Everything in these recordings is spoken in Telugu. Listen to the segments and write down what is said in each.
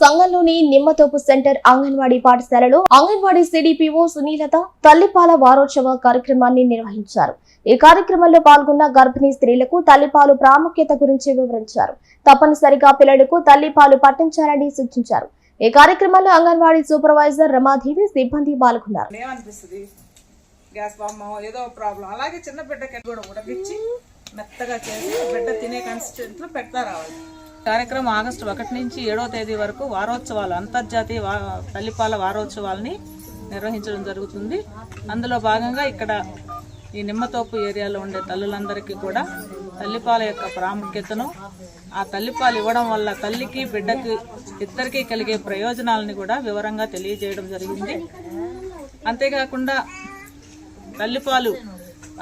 సంఘంలోని నిమ్మతోపు సెంటర్ అంగన్వాడీ పాఠశాలలో అంగన్వాడీ సిడిపిఓ సునీలత తల్లిపాల వారోత్సవ కార్యక్రమాన్ని నిర్వహించారు. ఈ కార్యక్రమంలో పాల్గొన్న గర్భిణీ స్త్రీలకు తల్లిపాలు ప్రాముఖ్యత గురించి వివరించారు. తప్పనిసరిగా పిల్లలకు తల్లిపాలు పట్టించాలని సూచించారు. ఈ కార్యక్రమంలో అంగన్వాడీ సూపర్వైజర్ రమాదేవి సిబ్బంది పాల్గొన్నారు. గ్యాస్ ఏదో ప్రాబ్లం. అలాగే చిన్న బిడ్డకి కూడా ఉడకిచ్చి మెత్తగా చేసి బిడ్డ తినే కన్సిస్టెంట్లో పెడతా రావాలి. కార్యక్రమం ఆగస్టు ఒకటి నుంచి ఏడవ తేదీ వరకు వారోత్సవాలు అంతర్జాతీయ వా తల్లిపాల వారోత్సవాల్ని నిర్వహించడం జరుగుతుంది. అందులో భాగంగా ఇక్కడ ఈ నిమ్మతోపు ఏరియాలో ఉండే తల్లులందరికీ కూడా తల్లిపాల యొక్క ప్రాముఖ్యతను ఆ తల్లిపాలు ఇవ్వడం వల్ల తల్లికి బిడ్డకి ఇద్దరికీ కలిగే ప్రయోజనాలని కూడా వివరంగా తెలియజేయడం జరిగింది. అంతేకాకుండా తల్లిపాలు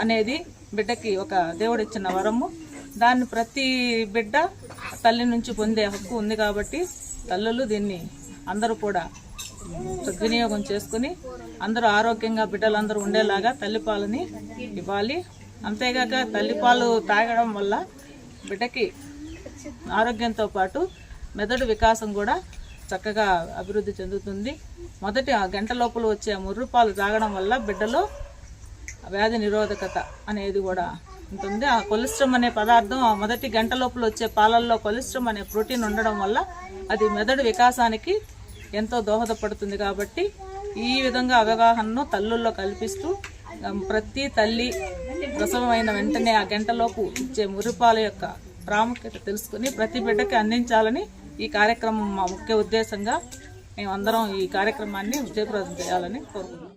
అనేది బిడ్డకి ఒక దేవుడిచ్చిన వరము. దాన్ని ప్రతి బిడ్డ తల్లి నుంచి పొందే హక్కు ఉంది కాబట్టి తల్లులు దీన్ని అందరూ కూడా సద్వినియోగం చేసుకుని అందరూ ఆరోగ్యంగా బిడ్డలందరూ ఉండేలాగా తల్లిపాలని ఇవ్వాలి. అంతేగాక తల్లిపాలు తాగడం వల్ల బిడ్డకి ఆరోగ్యంతో పాటు మెదడు వికాసం కూడా చక్కగా అభివృద్ధి చెందుతుంది. మొదటి ఆ గంట లోపల వచ్చే ముర్రుపాలు తాగడం వల్ల బిడ్డలో వ్యాధి నిరోధకత అనేది కూడా ఉంటుంది. ఆ కొలెస్ట్రమ్ అనే పదార్థం మొదటి గంట లోపల వచ్చే పాలల్లో కొలెస్ట్రమ్ అనే ప్రోటీన్ ఉండడం వల్ల అది మెదడు వికాసానికి ఎంతో దోహదపడుతుంది కాబట్టి ఈ విధంగా అవగాహనను తల్లుల్లో కల్పిస్తూ ప్రతి తల్లి ప్రసవమైన వెంటనే ఆ గంటలోపు ఇచ్చే మురిపాల యొక్క ప్రాముఖ్యత తెలుసుకుని ప్రతి బిడ్డకి అందించాలని ఈ కార్యక్రమం మా ముఖ్య ఉద్దేశంగా మేమందరం ఈ కార్యక్రమాన్ని విజయప్రదం చేయాలని కోరుకుంటున్నాం.